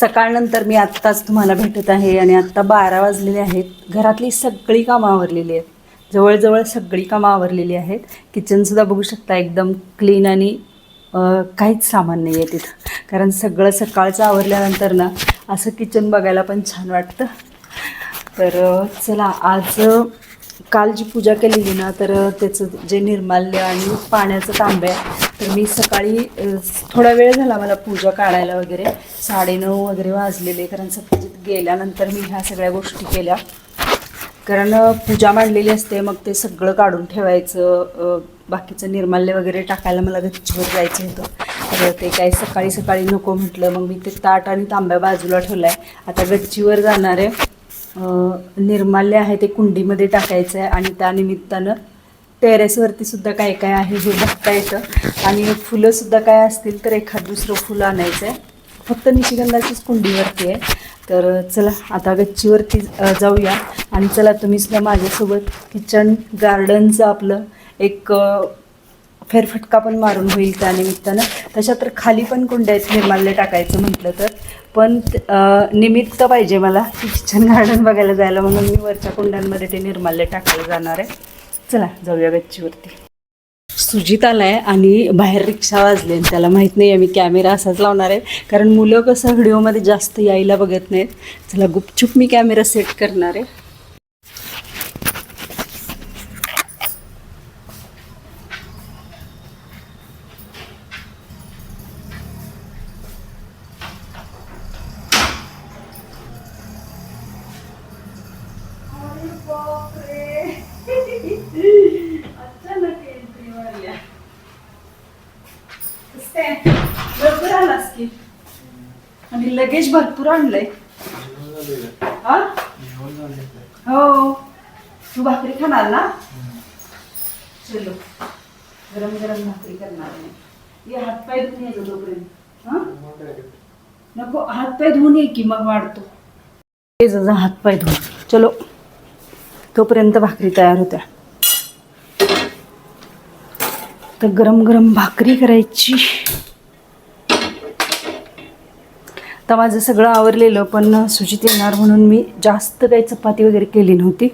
सकाळनंतर मी आत्ताच तुम्हाला भेटत आहे आणि आत्ता बारा वाजलेले आहेत. घरातली सगळी कामं आवरलेली आहेत. जवळजवळ सगळी कामं आवरलेली आहेत. किचनसुद्धा बघू शकता एकदम क्लीन आणि काहीच सामान नाही आहे तिथं. कारण सगळं सकाळचं आवरल्यानंतर ना असं किचन बघायला पण छान वाटतं. तर चला आज काल जी पूजा केलेली ना तर त्याचं जे निर्माल्य आणि पाण्याचं तांब्या तर मी सकाळी थोडा वेळ झाला मला पूजा काढायला वगैरे. साडेनऊ वगैरे वाजलेले कारण सत्यजित गेल्यानंतर मी ह्या सगळ्या गोष्टी केल्या. कारण पूजा मांडलेली असते मग ते सगळं काढून ठेवायचं बाकीचं निर्माल्य वगैरे टाकायला मला गच्चीवर जायचं होतं. तर ते काय सकाळी सकाळी नको म्हटलं मग मी ते ताट आणि तांब्या बाजूला ठेवला आहे आता गच्चीवर जाणार आहे. निर्माल्य आहे ते कुंडीमध्ये टाकायचं आहे आणि त्यानिमित्तानं टेरेसवरती सुद्धा काय काय आहे हे बघता येतं. आणि फुलंसुद्धा काय असतील तर एखाद दुसरं फुलं आणायचं आहे फक्त निशिगंधाचीच कुंडीवरती आहे. तर चला आता गच्चीवरती जाऊया. आणि चला तुम्ही सुद्धा माझ्यासोबत किचन गार्डनचं आपलं एक फेरफटका पण मारून होईल त्या निमित्तानं. तशा तर खाली पण कुंड्या आहेत निर्माल्य टाकायचं म्हटलं तर. पण निमित्त पाहिजे मला किचन गार्डन बघायला जायला म्हणून मी वरच्या कुंड्यांमध्ये ते निर्माल्य टाकायला जाणार आहे. चला जाऊया गच्चीवरती. सुजित आलाय आणि बाहेर रिक्षा वाजले त्याला माहीत नाही आहे मी कॅमेरा असाच लावणार आहे. कारण मुलं कसं व्हिडिओमध्ये जास्त यायला बघत नाहीत. चला गुपचूप मी कॅमेरा सेट करणार आहे. भरपूर आणलंय. हा? हो. तू भाकरी खाणार ना? चलो. गरम गरम भाकरी करणार नाही ये हातपाय धुवून येतो तोपर्यंत हा? नको हातपाय धुवून ये की मग वाढतो. ये जा हातपाय धुवून चलो. तोपर्यंत भाकरी तयार होत्या. तर गरम गरम भाकरी करायची. आता माझं सगळं आवरलेलं पण सुजित येणार म्हणून मी जास्त काही चपाती वगैरे केली नव्हती.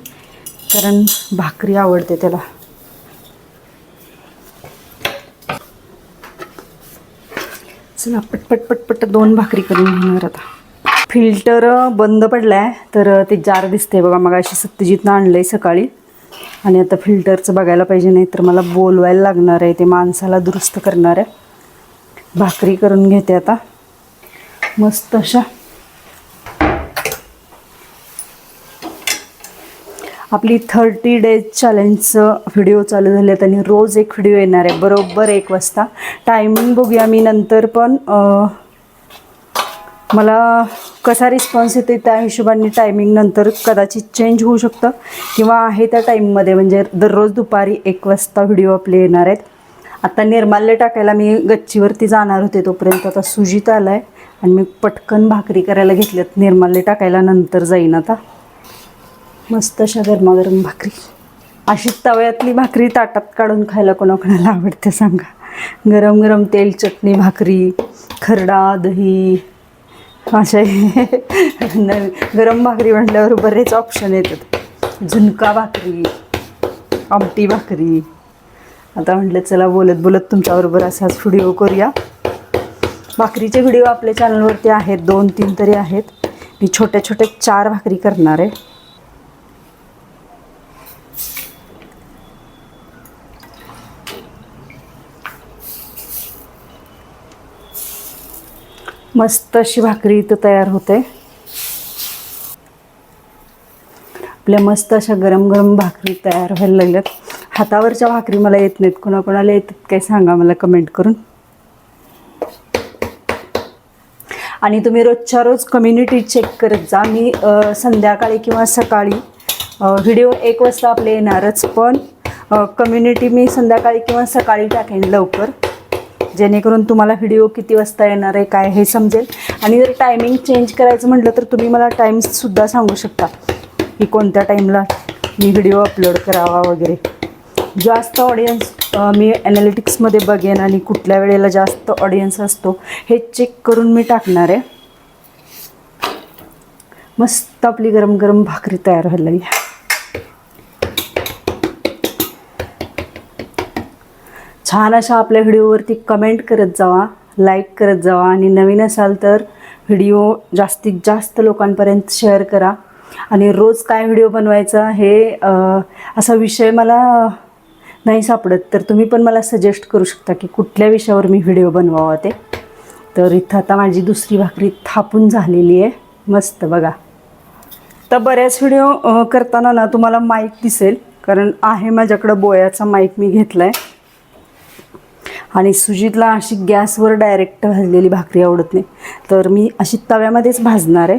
कारण भाकरी आवडते त्याला. चला पटपट पटपट दोन भाकरी करून घेणार आता. फिल्टर बंद पडला आहे तर ते जार दिसते बघा मग अशी सत्यजितनं आणलं आहे सकाळी. आणि आता फिल्टरचं बघायला पाहिजे नाही तर मला बोलवायला लागणार आहे ते माणसाला दुरुस्त करणार आहे. भाकरी करून घेते आता. मस्त अशा. आपली थर्टी डेज चॅलेंजचं व्हिडिओ चालू झाले आहेत आणि रोज एक व्हिडिओ येणार आहे. बरोबर एक वाजता. टायमिंग बघूया मी नंतर पण मला कसा रिस्पॉन्स येते त्या हिशोबाने टायमिंग नंतर कदाचित चेंज होऊ शकतं. किंवा आहे त्या टाईममध्ये म्हणजे दररोज दुपारी एक वाजता व्हिडिओ आपले येणार आहेत. आता निर्माल्य टाकायला मी गच्चीवरती जाणार होते तोपर्यंत आता सुजित आला आहे आणि मी पटकन भाकरी करायला घेतल्यात. निर्माल्य टाकायला नंतर जाईन आता. मस्त अशा गरमागरम भाकरी. अशी तव्यातली भाकरी ताटात काढून खायला कोणाकोणाला आवडते सांगा. गरम गरम तेल चटणी भाकरी खरडा दही अशा नवीन गरम भाकरी म्हटल्यावर बरेच ऑप्शन येतात. झुणका भाकरी आमटी भाकरी आता म्हटलं चला बोलत बोलत तुमच्याबरोबर असाच व्हिडिओ करूया. भाकरीचे व्हिडिओ आपल्या चॅनलवरती आहेत दोन तीन तरी आहेत. मी छोट्या छोट्या चार भाकरी करणार आहे. मस्त अशी भाकरी इथं तयार होते. आपल्या मस्त अशा गरम गरम भाकरी तयार व्हायला लागल्यात. हातावरच्या भाकरी मला येत नाहीत. कोणाकोणाला येतात काय सांगा मला कमेंट करून. आणि तुम्ही रोजच्या रोज कम्युनिटी चेक करत जा. मी संध्याकाळी किंवा सकाळी व्हिडिओ एक वाजता आपले येणारच. पण कम्युनिटी मी संध्याकाळी किंवा सकाळी टाकेन लवकर. जेणेकरून तुम्हाला व्हिडिओ किती वाजता येणार आहे काय हे समजेल. आणि जर टायमिंग चेंज करायचं म्हटलं तर तुम्ही मला टाईम्ससुद्धा सांगू शकता. की कोणत्या टाईमला मी व्हिडिओ अपलोड करावा वगैरे. जास्त ऑडियन्स मी ॲनालिटिक्समध्ये बघेन आणि कुठल्या वेळेला जास्त ऑडियन्स असतो हे चेक करून मी टाकणार आहे. मस्त आपली गरम गरम भाकरी तयार व्हायला लागली छान अशा आपल्या व्हिडिओवरती कमेंट करत जावा लाईक करत जावा आणि नवीन असाल तर व्हिडिओ जास्तीत जास्त लोकांपर्यंत शेअर करा. आणि रोज काय व्हिडिओ बनवायचा हे असा विषय मला नाही सापडत. तर तुम्ही पण मला सजेस्ट करू शकता की कुठल्या विषयावर मी व्हिडिओ बनवावा ते. तर इथं आता माझी दुसरी भाकरी थापून झालेली आहे. मस्त बघा. तर बऱ्याच व्हिडिओ करताना ना तुम्हाला माईक दिसेल. कारण आहे माझ्याकडं बोयाचा माईक मी घेतला आहे आणि सुजितला अशी गॅसवर डायरेक्ट भाजलेली भाकरी आवडत नाही. तर मी अशी तव्यामध्येच भाजणार आहे.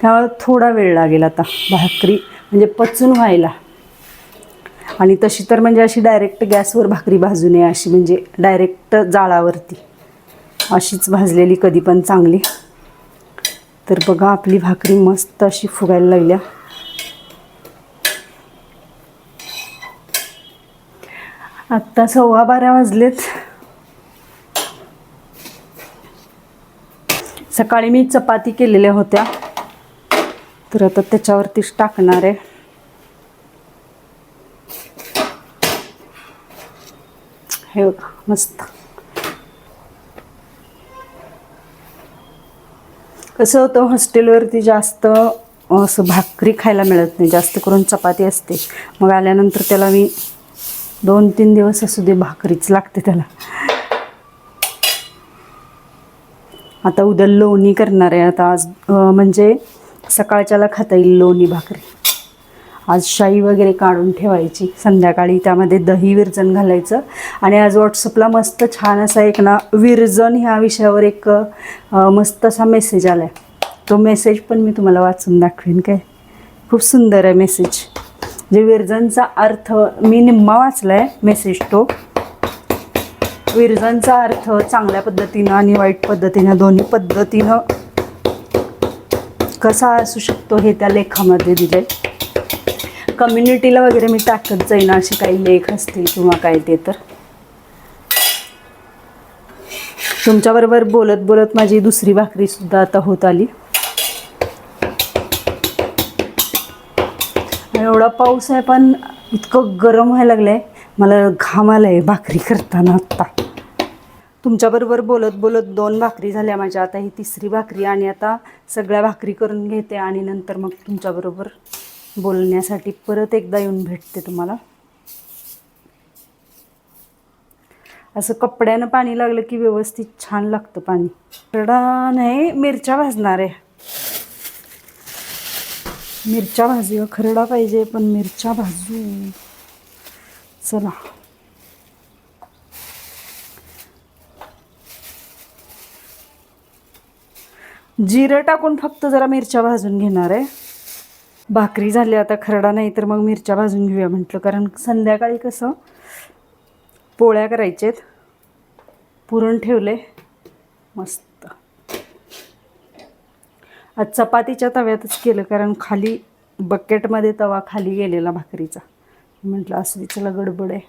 त्यामुळे थोडा वेळ लागेल आता भाकरी. म्हणजे पचून व्हायला. आणि तशी तर म्हणजे अशी डायरेक्ट गॅसवर भाकरी भाजू नये अशी म्हणजे डायरेक्ट जाळावरती. अशीच भाजलेली कधी पण चांगली. तर बघा आपली भाकरी मस्त अशी फुगायला लागल्या. आत्ता सव्वा बारा वाजलेत. सकाळी मी चपाती केलेल्या होत्या. तर आता त्याच्यावरतीच टाकणार आहे. हे बघा मस्त. कसं होतं हॉस्टेलवरती जास्त असं भाकरी खायला मिळत नाही जास्त करून चपाती असते. मग आल्यानंतर त्याला मी दोन तीन दिवस असू दे भाकरीच लागते त्याला. आता उद्या लोणी करणार आहे. आता आज म्हणजे सकाळच्याला खाता येईल लोणी भाकरी. आज शाई वगैरे काढून ठेवायची. संध्याकाळी त्यामध्ये दही विरजन घालायचं. आणि आज व्हॉट्सअपला मस्त छान असा एक ना विरजन ह्या विषयावर एक मस्त असा मेसेज आला आहे तो मेसेज पण मी तुम्हाला वाचून दाखवेन काय? खूप सुंदर आहे मेसेज जे विरजनचा अर्थ मी निम्मा वाचला आहे मेसेज तो. विरजनचा अर्थ चांगल्या पद्धतीनं आणि वाईट पद्धतीनं दोन्ही पद्धतीनं कसा असू शकतो हे त्या लेखामध्ये दिलं आहे कम्युनिटीला वगैरे मी टाकत जाईन असे काही लेख असतील किंवा काय ते तर. तुमच्याबरोबर बोलत बोलत माझी दुसरी भाकरी सुद्धा आता होत आली. एवढा पाऊस आहे पण इतकं गरम व्हायला लागलंय मला घाम आलाय भाकरी करताना आत्ता तुमच्याबरोबर बोलत बोलत दोन भाकरी झाल्या माझ्या आता ही तिसरी भाकरी आणि आता सगळ्या भाकरी करून घेते आणि नंतर मग तुमच्याबरोबर बोलण्यासाठी परत एकदा येऊन भेटते तुम्हाला. असं कपड्यानं पाणी लागलं की व्यवस्थित छान लागतं पाणी. खरडा नाही मिरच्या भाजणार आहे. मिरच्या भाजूया खरडा पाहिजे पण मिरच्या भाजू. चला. जिरं टाकून फक्त जरा मिरच्या भाजून घेणार आहे. भाकरी झाली आता खरडा नाही तर मग मिरच्या भाजून घेऊया म्हटलं. कारण संध्याकाळी कसं पोळ्या करायचेत. पुरण ठेवले. मस्त. आज चपातीच्या तव्यातच केलं कारण खाली बकेटमध्ये तवा खाली गेलेला भाकरीचा. म्हटलं असं चला गडबड आहे.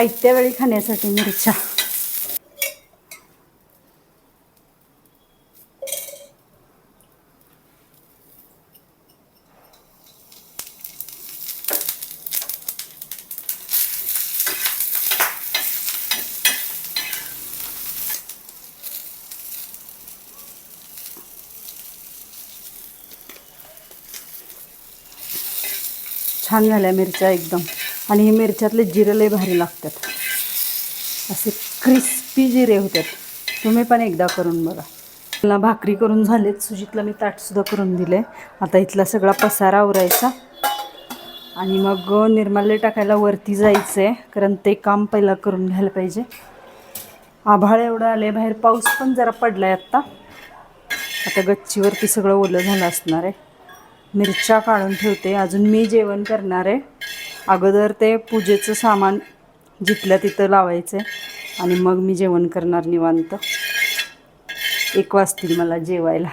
आयत्या वेळी खाण्यासाठी मिरच्या. छान झाल्या मिरच्या एकदम. आणि हे मिरच्यातले जिरे लय भारी लागतात. असे क्रिस्पी जिरे होतात. तुम्ही पण एकदा करून बघा. मला भाकरी करून झालेत. सुजितला मी ताटसुद्धा करून दिले. आता इथला सगळा पसारा आवरायचा. आणि मग निर्माल्य टाकायला वरती जायचं आहे कारण ते काम पहिला करून घ्यायला पाहिजे. आभाळ एवढं आले बाहेर पाऊस पण जरा पडला आहे आत्ता. आता गच्चीवरती सगळं ओलं झालं असणार आहे. मिरच्या काढून ठेवते. अजून मी जेवण करणार आहे. अगोदर ते पूजेचं सामान जिथल्या तिथं लावायचं आहे आणि मग मी जेवण करणार निवांत. एक वाजतील मला जेवायला.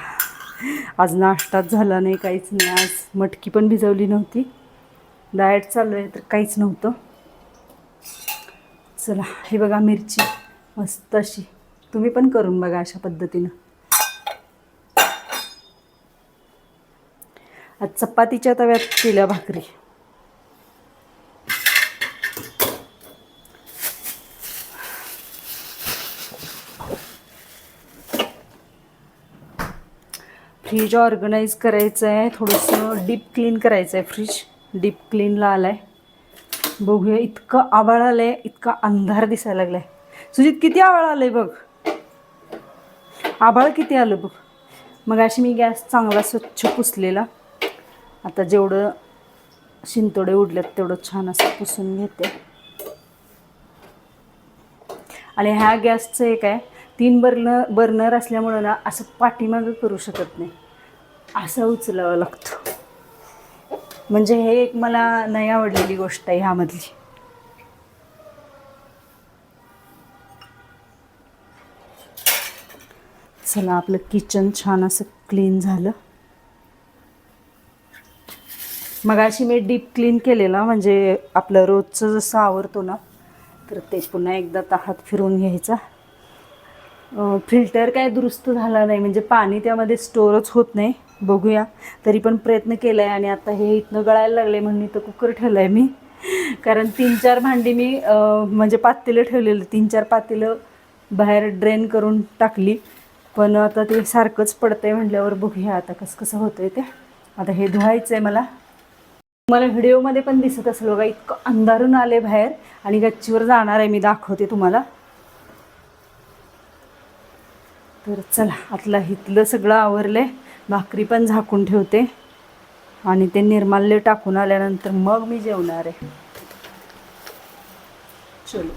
आज नाश्ताच झाला नाही काहीच नाही. आज मटकी पण भिजवली नव्हती. डाएट चालू आहे तर काहीच नव्हतं. चला हे बघा मिरची. मस्त अशी. तुम्ही पण करून बघा अशा पद्धतीनं. आज चपातीच्या तव्यात केल्या भाकरी. फ्रीज ऑर्गनाईज करायचं आहे थोडंसं डीप क्लीन करायचं आहे फ्रीज. डीप क्लीनला आलं आहे बघूया इतकं आभाळ आलं आहे इतका अंधार दिसायला लागला आहे सुजित किती आभाळ आलं आहे बघ. आभाळ किती आलं बघ. मग अशी मी गॅस चांगला स्वच्छ पुसलेला. आता जेवढं शिंतोडे उडल्यात तेवढं छान असं पुसून घेते. आणि ह्या गॅसचं एक आहे तीन बर्नर बर्नर असल्यामुळं ना असं पाठीमागं करू शकत नाही. असं उचलावं लागतं. म्हणजे हे एक मला नाही आवडलेली गोष्ट आहे ह्यामधली. चला आपलं किचन छान असं क्लीन झालं. मग अशी मी डीप क्लीन केलेला म्हणजे आपलं रोजचं जसं आवरतो ना तर ते पुन्हा एकदा हात फिरून घ्यायचा. फिल्टर काय दुरुस्त झाला नाही. म्हणजे पाणी त्यामध्ये स्टोअरच होत नाही. बघूया. तरी पण प्रयत्न केला आहे आणि आता हे इथनं गळायला लागले म्हणून इथं कुकर ठेवलं आहे मी. कारण तीन चार भांडी मी म्हणजे पातेलं ठेवलेलं. तीन चार पातेलं बाहेर ड्रेन करून टाकली. पण आता ते सारखंच पडतंय म्हटल्यावर बघूया आता कसं कसं होतंय ते. आता हे धुवायचं आहे मला. मला व्हिडिओमध्ये पण दिसत असेल बघा इतकं अंधारून आले बाहेर. आणि गच्चीवर जाणार आहे मी दाखवते तुम्हाला. तर चला आतला इथलं सगळं आवरलं आहे भाकरी पण झाकून ठेवते. आणि ते निर्माल्य टाकून आल्यानंतर मग मी जेवणार आहे. चलो.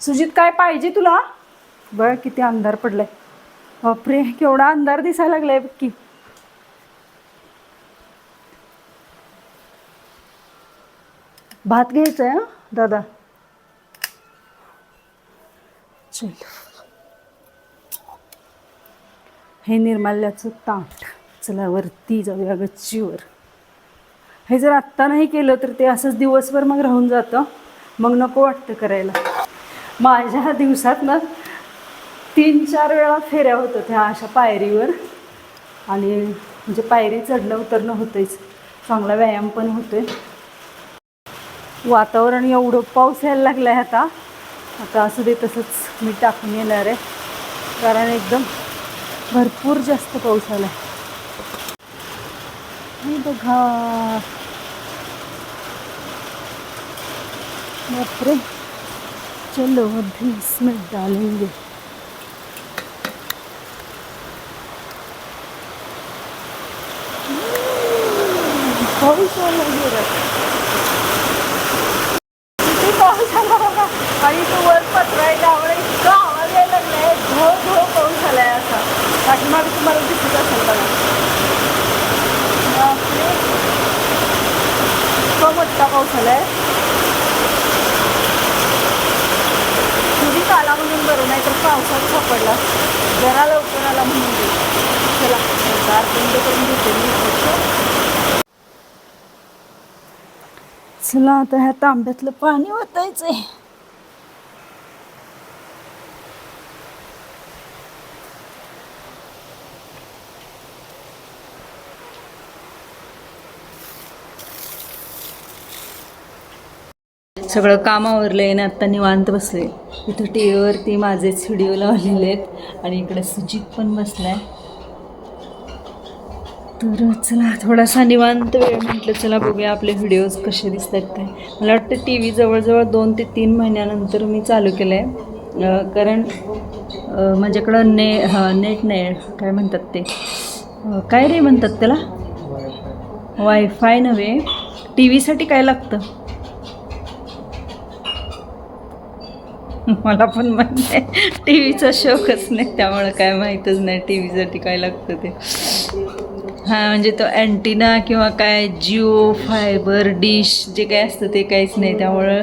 सुजित काय पाहिजे तुला? बघ किती अंधार पडलाय. बापरे केवढा अंधार दिसायला लागलाय बघ की. भात घ्यायचा आहे दादा. चल. हे निर्माल्याचं ताट. चला वरती जाऊया गच्चीवर. हे जर आत्ता नाही केलं तर ते असंच दिवसभर मग राहून जातं. मग नको वाटतं करायला. माझ्या दिवसात ना तीन चार वेळा फेऱ्या होतं त्या अशा पायरीवर. आणि म्हणजे पायरी चढणं उतरणं होतंच चांगला व्यायाम पण होतोय. वातावरण एवढं पाऊस यायला लागला आहे आता. आता असं दे तसंच मी टाकून येणार आहे. कारण एकदम भरपूर जास्त पाऊस आला बापरे. चलो अभी इसमें डालेंगे. पाऊस आला जोरात. बरं नाही तर पावसात सापडला. जरा लवकर आला म्हणून चला दार बंद करून घेते मी. चला आता ह्या तांब्यातलं पाणी ओतायचंय. सगळं काम आहे ना आत्ता निवांत बसले. इथं टी व्हीवरती माझेच व्हिडिओ लावलेले आहेत आणि इकडे सुजित पण बसलाय. तर चला थोडासा निवांत वेळ म्हटलं चला बघूया आपले व्हिडिओज कसे दिसत आहेत काय मला वाटतं टी व्ही जवळजवळ दोन ते तीन महिन्यानंतर मी चालू केलं आहे कारण माझ्याकडं ने हां नेट नाही काय म्हणतात ते? काय रे म्हणतात त्याला? वायफाय नव्हे. टी व्हीसाठी काय लागतं? मला पण म्हणजे माहीत नाही टी व्हीचा शौकच नाही त्यामुळं काय माहीतच नाही टी व्हीसाठी काय लागतं ते. हा म्हणजे तो अँटिना किंवा काय जिओ फायबर डिश जे काय असतं ते काहीच नाही. त्यामुळं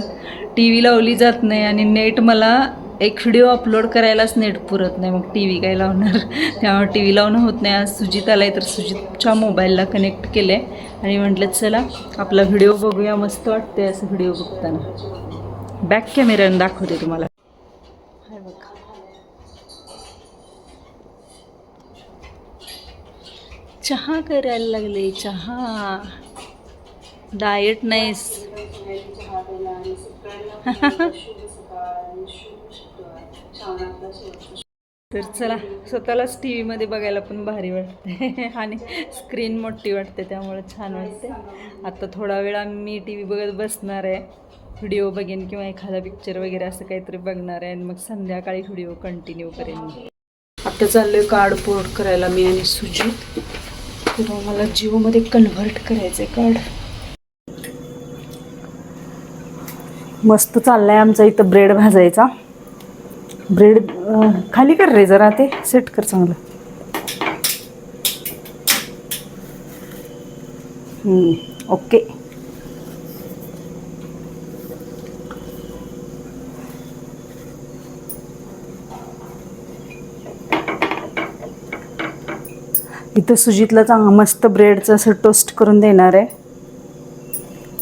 टी व्ही लावली जात नाही आणि नेट मला एक व्हिडिओ अपलोड करायलाच नेट पुरत नाही. मग टी व्ही काय लावणार? त्यामुळे टी व्ही लावणं होत नाही. आज सुजित आला आहे तर सुजितच्या मोबाईलला कनेक्ट केलं आहे आणि म्हटलं चला आपला व्हिडिओ बघूया. मस्त वाटते असं व्हिडिओ बघताना. बॅक कॅमेऱ्यानं दाखवते तुम्हाला. बघा चहा करायला लागले चहा. डाएट नाहीस तर चला स्वतःलाच टी व्हीमध्ये बघायला पण भारी वाटते आणि स्क्रीन मोठी वाटते त्यामुळे छान वाटते आता थोडा वेळ मी टी व्ही बघत बसणार आहे. व्हिडिओ बघेन किंवा एखादा पिक्चर वगैरे असं काहीतरी बघणार आहे आणि मग संध्याकाळी व्हिडिओ कंटिन्यू करेन मी. आता आहे कार्ड पोर्ट करायला मी आणि सुजित. किंवा मला जिओमध्ये कन्व्हर्ट करायचं आहे कार्ड मस्त चाललाय आमचा इथं ब्रेड भाजायचा. ब्रेड खाली कर रे जरा ते सेट कर चांगलं. हम्म, ओके इथं सुजितला चांगला मस्त ब्रेडचं असं टोस्ट करून देणार आहे.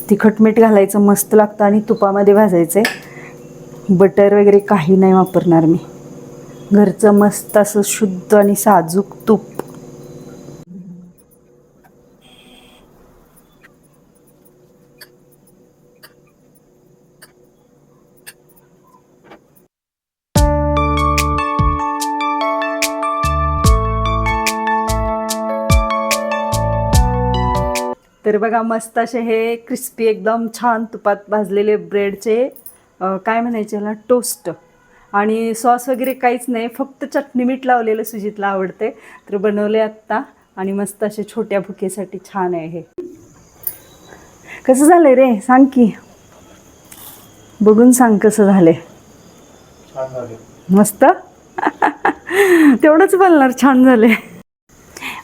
तिखट मीठ घालायचं मस्त लागतं आणि तुपामध्ये भाजायचं आहे. बटर वगैरे काही नाही वापरणार मी. घरचं मस्त असं शुद्ध आणि साजूक तूप. बघा मस्त असे हे क्रिस्पी एकदम छान तुपात भाजलेले ब्रेडचे काय म्हणायचे याला? टोस्ट आणि सॉस वगैरे काहीच नाही फक्त चटणी मीठ लावलेलं सुजितला आवडते. तर बनवले आत्ता आणि मस्त असे छोट्या भुकेसाठी छान आहे हे. कसं झालंय रे? सांग की. बघून सांग कसं झालंय. मस्त? तेवढंच बोलणार छान झाले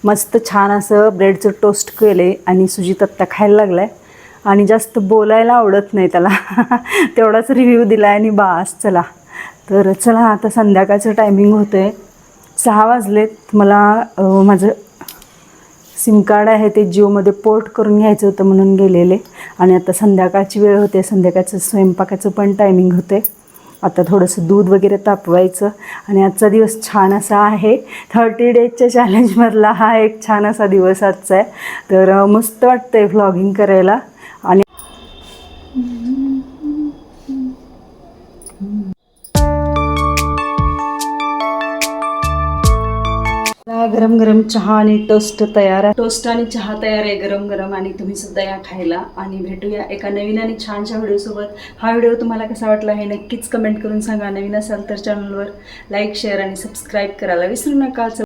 मस्त छान असं ब्रेडचं टोस्ट केले आणि सुजित आत्ता खायला लागला आहे आणि जास्त बोलायला आवडत नाही त्याला. तेवढाच रिव्ह्यू दिला आहे आणि बास चला. तर चला आता संध्याकाळचं टायमिंग होतं आहे सहा वाजलेत. मला माझं सिम कार्ड आहे ते जिओमध्ये पोर्ट करून घ्यायचं होतं म्हणून गेलेले. आणि आता संध्याकाळची वेळ होते संध्याकाळचं स्वयंपाकाचं पण टायमिंग होते आता थोडंसं दूध वगैरे तापवायचं. आणि आजचा दिवस छान असा आहे. थर्टी डेजच्या चॅलेंजमधला हा एक छान असा दिवस आजचा आहे. तर मस्त वाटतं आहे व्लॉगिंग करायला. गरम गरम चहा आणि टोस्ट तयार आहे. टोस्ट आणि चहा तयार आहे गरम गरम आणि तुम्ही सुद्धा या खायला आणि भेटूया एका नवीन आणि छानशा व्हिडिओसोबत. हा व्हिडिओ तुम्हाला कसा वाटला हे नक्कीच कमेंट करून सांगा. नवीन असाल तर चॅनलवर लाईक शेअर आणि सबस्क्राईब करायला विसरू नका.